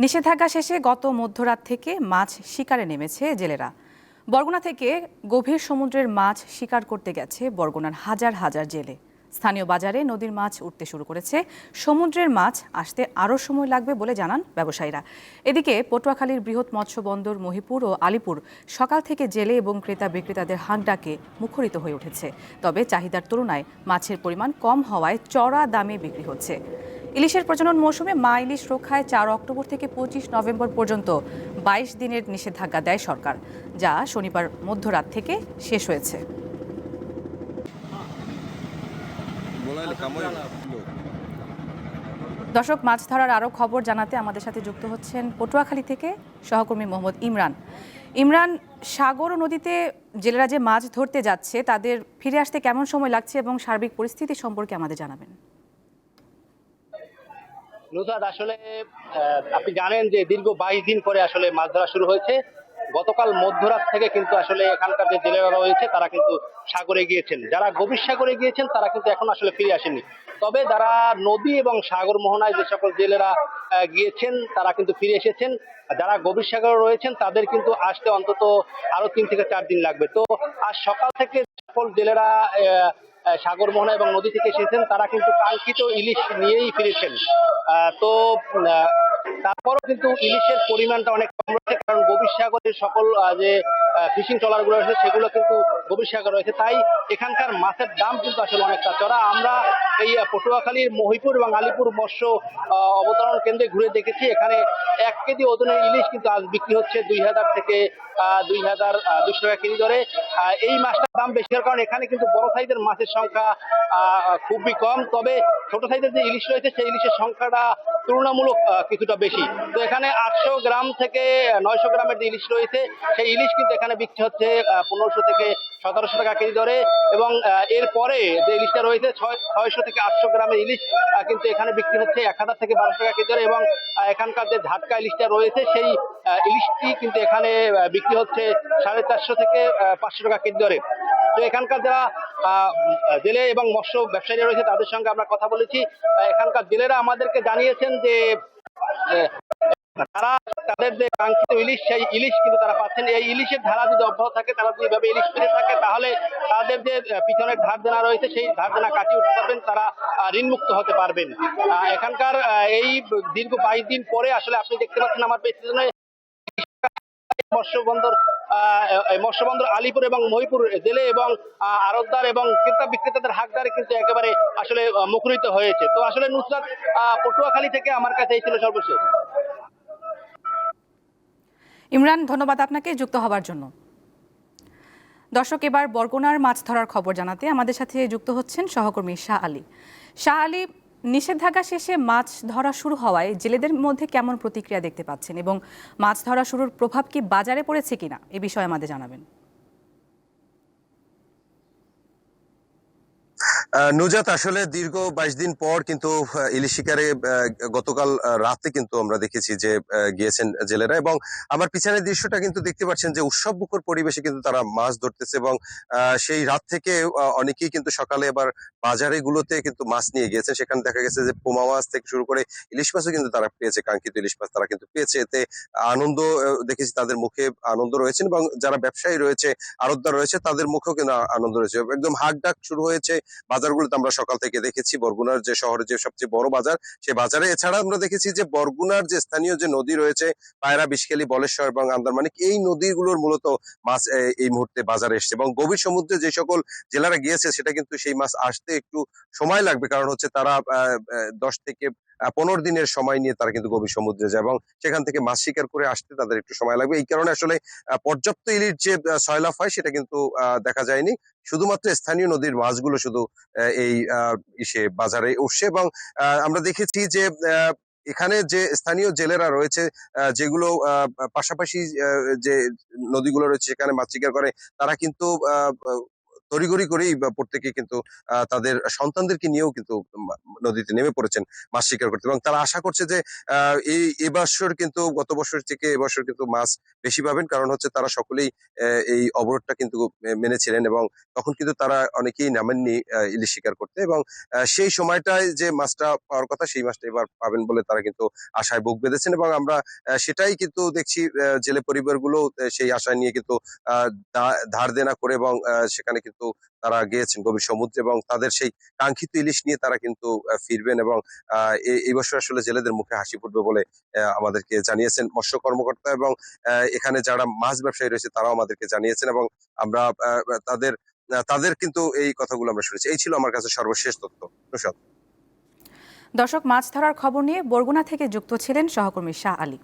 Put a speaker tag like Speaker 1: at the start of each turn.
Speaker 1: নিষেধাজ্ঞা শেষে গত মধ্যরাত থেকে মাছ শিকারে নেমেছে জেলেরা। বরগুনা থেকে গভীর সমুদ্রের মাছ শিকার করতে গেছে বরগুনার হাজার হাজার জেলে। স্থানীয় বাজারে নদীর মাছ উঠতে শুরু করেছে। সমুদ্রের মাছ আসতে আরও সময় লাগবে বলে জানান ব্যবসায়ীরা। এদিকে পটুয়াখালীর বৃহৎ মৎস্য বন্দর মহিপুর ও আলিপুর সকাল থেকে জেলে এবং ক্রেতা বিক্রেতাদের হাঁক ডাকে মুখরিত হয়ে উঠেছে। তবে চাহিদার তুলনায় মাছের পরিমাণ কম হওয়ায় চড়া দামে বিক্রি হচ্ছে। ইলিশের প্রজনন মৌসুমে মা ইলিশ রক্ষায় চার অক্টোবর থেকে পঁচিশ নভেম্বর পর্যন্ত বাইশ দিনের নিষেধাজ্ঞা দেয় সরকার, যা শনিবার মধ্যরাত থেকে শেষ হয়েছে। দর্শক মাছ ধরার আরও খবর জানাতে আমাদের সাথে যুক্ত হচ্ছেন পটুয়াখালী থেকে সহকর্মী মোহাম্মদ ইমরান। ইমরান, সাগর ও নদীতে জেলেরা যে মাছ ধরতে যাচ্ছে, তাদের ফিরে আসতে কেমন সময় লাগছে এবং সার্বিক পরিস্থিতি সম্পর্কে আমাদের জানাবেন।
Speaker 2: নুসাদ আসলে আপনি জানেন যে দীর্ঘ বাইশ দিন পরে আসলে মাছ ধরা শুরু হয়েছে। গতকাল মধ্যরাত থেকে কিন্তু আসলে এখানকার যে জেলেরা রয়েছে, তারা কিন্তু সাগরে গিয়েছেন। যারা গভীর সাগরে গিয়েছেন, তারা কিন্তু এখন আসলে ফিরে আসেনি তবে যারা নদী এবং সাগর মোহনায় যে সকল জেলেরা গিয়েছেন, তারা কিন্তু ফিরে এসেছেন। যারা গভীর সাগরে রয়েছেন, তাদের কিন্তু আসতে অন্তত আরও তিন থেকে চার দিন লাগবে। তো আজ সকাল থেকে সকল জেলেরা আহ, আহ, সাগর মোহনা এবং নদী থেকে এসেছেন তারা কিন্তু কাঙ্ক্ষিত ইলিশ নিয়েই ফিরেছেন। তো তারপরও কিন্তু ইলিশের পরিমাণটা অনেক কম রয়েছে কারণ গভীর সাগরের সকল যে ফিশিং ট্রলারগুলো রয়েছে, সেগুলো কিন্তু গভীর সাগর রয়েছে। তাই এখানকার মাছের দাম কিন্তু আসলে অনেকটা। চড়া, আমরা এই পটুয়াখালীর মহিপুর এবং আলিপুর মৎস্য অবতরণ কেন্দ্রে ঘুরে দেখেছি। এখানে এক কেজি ওজনের ইলিশ কিন্তু আজ বিক্রি হচ্ছে দুই হাজার থেকে দুই হাজার দুশো টাকা কেজি ধরে এই মাছটার দাম বেশি হওয়ার কারণে এখানে কিন্তু বড় সাইজের মাছের সংখ্যা খুবই কম। তবে ছোট সাইজের যে ইলিশ রয়েছে, সেই ইলিশের সংখ্যাটা তুলনামূলক কিছুটা বেশি। তো এখানে আটশো গ্রাম থেকে নয়শো গ্রামের যে ইলিশ রয়েছে, সেই ইলিশ কিন্তু এখানে বিক্রি হচ্ছে পনেরোশো থেকে সতেরোশো টাকা কেজি দরে এবং এরপরে যে ইলিশটা রয়েছে, ছয়, ছয়শো থেকে আটশো গ্রামের ইলিশ কিন্তু এখানে বিক্রি হচ্ছে এক হাজার থেকে বারোশো টাকা কেজি দরে এবং এখানকার যে ঝাটকা ইলিশটা রয়েছে, সেই ইলিশটি কিন্তু এখানে বিক্রি হচ্ছে সাড়ে চারশো থেকে পাঁচশো টাকা কেজি দরে। তো এখানকার যারা জেলে এবং মৎস্য ব্যবসায়ীরা রয়েছে, তাদের সঙ্গে আমরা কথা বলেছি। এখানকার জেলেরা আমাদেরকে জানিয়েছেন যে তারা তাদের যে কাঙ্ক্ষিত ইলিশ, সেই ইলিশ কিন্তু তারা পাচ্ছেন। এই ইলিশের ধারা যদি অব্যাহত থাকে, তারা যদি এভাবে ইলিশ পেতে থাকে, তাহলে তাদের যে পিছনের ধার দেনা রয়েছে, সেই ধার দেনা কাটিয়ে উঠতে পারবেন, তারা ঋণমুক্ত হতে পারবেন। এখানকার এই দীর্ঘ বাইশ দিন পরে আসলে আপনি দেখতে পাচ্ছেন, আমার পেছনে মৎস্য বন্দর আহ, এই আলিপুর এবং মহিপুর জেলে এবং আহ, আড়তদার এবং ক্রেতা বিক্রেতাদের হাকদারে কিন্তু একেবারে আসলে মুখরিত হয়েছে। তো আসলে নুসরাত পটুয়াখালী থেকে আমার কাছে এই ছিল সর্বশেষ।
Speaker 1: ইমরান ধন্যবাদ আপনাকে যুক্ত হবার জন্য। দর্শক এবার বরগুনার মাছ ধরার খবর জানাতে আমাদের সাথে যুক্ত হচ্ছেন সহকর্মী শাহ আলী। শাহ আলী নিষেধাজ্ঞা শেষে মাছ ধরা শুরু হওয়ায় জেলেদের মধ্যে কেমন প্রতিক্রিয়া দেখতে পাচ্ছেন এবং মাছ ধরা শুরুর প্রভাব কি বাজারে পড়েছে কিনা? এ বিষয়ে আমাদের জানাবেন।
Speaker 3: নুজাত, আসলে দীর্ঘ বাইশ দিন পর কিন্তু ইলিশ শিকারে গতকাল রাতে কিন্তু আমরা দেখেছি যে গিয়েছেন জেলেরা এবং আমার পিছনের দৃশ্যটা কিন্তু দেখতে পাচ্ছেন যে, উৎসব মুখর পরিবেশে কিন্তু তারা মাছ ধরতেছে এবং সেই রাত থেকে অনেকেই কিন্তু সকালে এবার বাজারে গুলোতে কিন্তু মাছ নিয়ে গিয়েছে সেখানে দেখা গেছে যে, পোমা মাছ থেকে শুরু করে ইলিশ মাছও কিন্তু তারা পেয়েছে, কাঙ্ক্ষিত ইলিশ মাছ তারা কিন্তু পেয়েছে। এতে আনন্দ দেখেছি তাদের মুখে আনন্দ রয়েছে এবং যারা ব্যবসায়ী রয়েছে আড়তদার রয়েছে, তাদের মুখেও কিন্তু আনন্দ রয়েছে। একদম হাক ডাক শুরু হয়েছে বাজারগুলোতে আমরা সকাল থেকে দেখেছি, বরগুনার যে শহরের যে সবচেয়ে বড় বাজার, সেই বাজারে। এছাড়া আমরা দেখেছি যে বরগুনার যে স্থানীয় যে নদী রয়েছে, পায়রা, বিষকেলি, বলেশ্বর এবং আন্দারমানিক এই নদীগুলোর মূলত মাছ এই মুহূর্তে বাজারে এসছে এবং গভীর সমুদ্রে যে সকল জেলারা গিয়েছে, সেটা কিন্তু সেই মাছ আসতে একটু সময় লাগবে। কারণ হচ্ছে তারা দশ থেকে পনেরো দিনের সময় নিয়ে তারা কিন্তু গভীর সমুদ্রে যায় এবং সেখান থেকে মাছ শিকার করে আসতে তাদের একটু সময় লাগবে। এই কারণে আসলে পর্যাপ্ত ইলিশ যে আহ, সয়লাভ হয় সেটা কিন্তু দেখা যায়নি। শুধুমাত্র স্থানীয় নদীর মাছগুলো শুধু এই ইসে বাজারে উঠছে এবং আমরা দেখেছি যে এখানে যে স্থানীয় জেলেরা রয়েছে যেগুলো পাশাপাশি যে নদীগুলো রয়েছে সেখানে মাছ শিকার করে তারা কিন্তু আহ, তড়িঘড়ি করেই প্রত্যেকে কিন্তু তাদের সন্তানদেরকে নিয়েও কিন্তু নদীতে নেমে পড়েছেন মাছ শিকার করতে। এবং তারা আশা করছে যে এই এবছর কিন্তু গত বছর থেকে এবছর কিন্তু মাছ বেশি পাবেন। কারণ হচ্ছে তারা সকলেই এই অবরোধটা কিন্তু মেনেছিলেন এবং তখন কিন্তু তারা অনেকেই নামেননি ইলিশ শিকার করতে। এবং সেই সময়টায় যে মাছটা পাওয়ার কথা সেই মাছটা এবার পাবেন বলে তারা কিন্তু আশায় বুক বেঁধেছেন। এবং আমরা সেটাই কিন্তু দেখছি জেলে পরিবারগুলো সেই আশা নিয়ে কিন্তু ধার দেনা করে এবং সেখানে কিন্তু তারা গিয়েছেন গভীর সমুদ্রে এবং তাদের সেই কাঙ্ক্ষিত ইলিশ নিয়ে তারা কিন্তু ফিরবেন এবং এই বছর আসলে জেলেদের মুখে হাসি ফুটবে বলে আমাদেরকে জানিয়েছেন মৎস্য কর্মকর্তা এবং এখানে যারা মাছ ব্যবসায়ী রয়েছে তারাও আমাদেরকে জানিয়েছেন এবং আমরা তাদের তাদের কিন্তু এই কথাগুলো আমরা শুনেছি। এই ছিল আমার কাছে সর্বশেষ তথ্য। নুসরাত।
Speaker 1: দর্শক, মাছ ধরার খবর নিয়ে বরগুনা থেকে যুক্ত ছিলেন সহকর্মী শাহ আলী।